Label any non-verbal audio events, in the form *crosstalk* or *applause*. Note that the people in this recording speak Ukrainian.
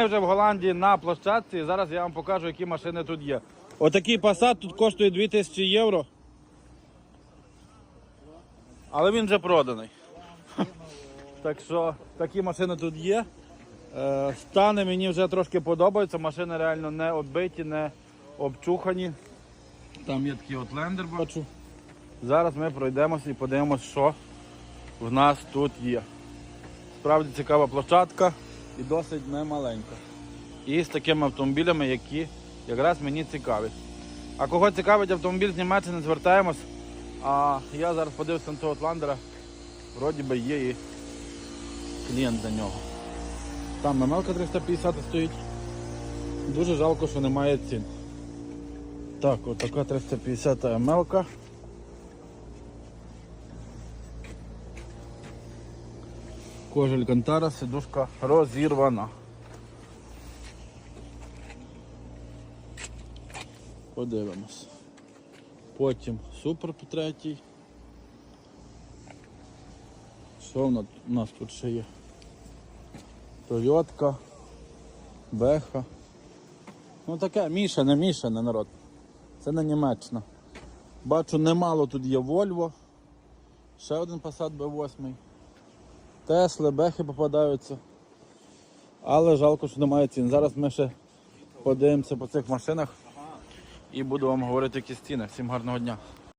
Ми вже в Голландії на площадці, зараз я вам покажу, які машини тут є. Отакий Passat тут коштує 2000 євро. Але він вже проданий. *laughs* Так що такі машини тут є. Е, Стани мені вже трошки подобаються. Машини реально не оббиті, не обчухані. Там є такий от лендер, бачу. Зараз ми пройдемося і подивимося, що в нас тут є. Справді цікава площадка і досить немаленька. І з такими автомобілями, які якраз мені цікаві. А кого цікавить автомобіль з Німеччини, звертаємось. А я зараз подивився на цього от ландера. Вроді би є і клієнт за нього. Там мемелка 350 стоїть. Дуже жалко, що немає цін. Так, от така 350 мелка. Кожель Кантара, сидушка розірвана. Подивимось. Потім супер по третій. Що у нас тут ще є? Тойотка, Беха. Ну таке мішане, мішане народ. Це не Німеччина. Бачу, немало тут є Volvo. Ще один Passat B8. Тесли, бехи попадаються. Але жалко, що немає цін. Зараз ми ще подивимося по цих машинах і буду вам говорити, які ціни. Всім гарного дня.